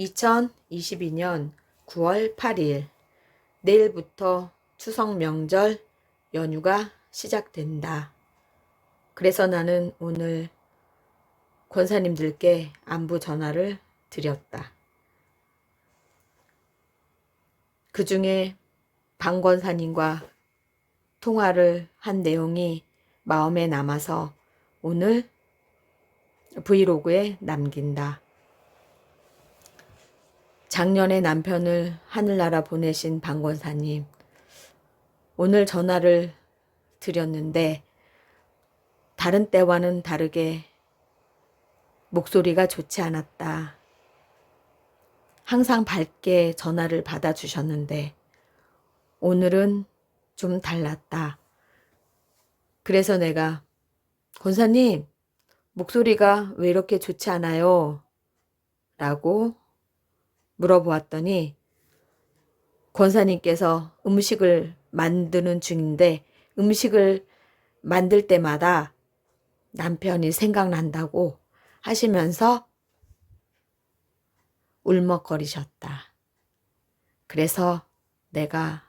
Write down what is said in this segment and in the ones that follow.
2022년 9월 8일 내일부터 추석 명절 연휴가 시작된다. 그래서 나는 오늘 권사님들께 안부 전화를 드렸다. 그 중에 방 권사님과 통화를 한 내용이 마음에 남아서 오늘 브이로그에 남긴다. 작년에 남편을 하늘나라 보내신 방 권사님, 오늘 전화를 드렸는데 다른 때와는 다르게 목소리가 좋지 않았다. 항상 밝게 전화를 받아주셨는데 오늘은 좀 달랐다. 그래서 내가 권사님 목소리가 왜 이렇게 좋지 않아요? 라고 물어보았더니 권사님께서 음식을 만드는 중인데 음식을 만들 때마다 남편이 생각난다고 하시면서 울먹거리셨다. 그래서 내가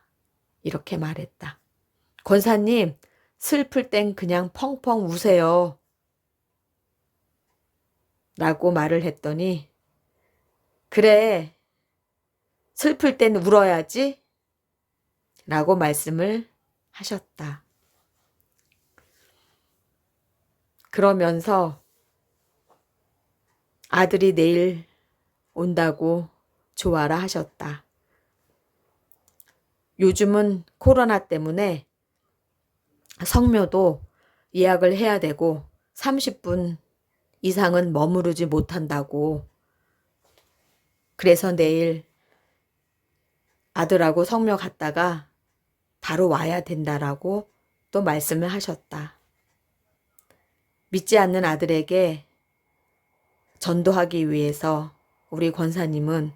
이렇게 말했다. 권사님, 슬플 땐 그냥 펑펑 우세요. 라고 말을 했더니, 그래, 슬플 땐 울어야지. 라고 말씀을 하셨다. 그러면서 아들이 내일 온다고 좋아라 하셨다. 요즘은 코로나 때문에 성묘도 예약을 해야 되고 30분 이상은 머무르지 못한다고. 그래서 내일 아들하고 성묘 갔다가 바로 와야 된다라고 또 말씀을 하셨다. 믿지 않는 아들에게 전도하기 위해서 우리 권사님은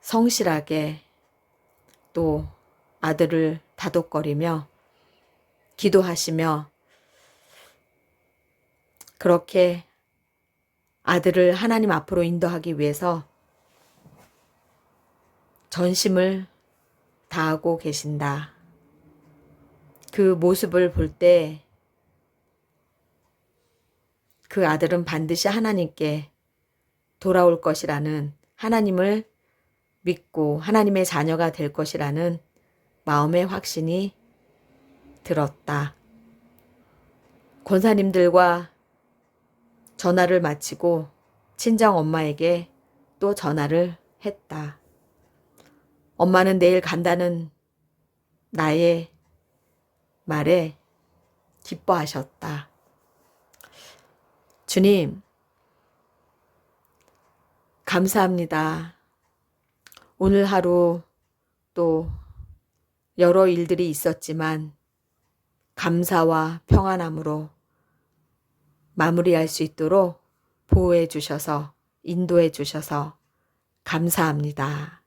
성실하게 또 아들을 다독거리며 기도하시며 그렇게 아들을 하나님 앞으로 인도하기 위해서 전심을 다하고 계신다. 그 모습을 볼 때 그 아들은 반드시 하나님께 돌아올 것이라는 하나님을 믿고 하나님의 자녀가 될 것이라는 마음의 확신이 들었다. 권사님들과 전화를 마치고 친정 엄마에게 또 전화를 했다. 엄마는 내일 간다는 나의 말에 기뻐하셨다. 주님, 감사합니다. 오늘 하루 또 여러 일들이 있었지만 감사와 평안함으로 마무리할 수 있도록 보호해 주셔서 인도해 주셔서 감사합니다.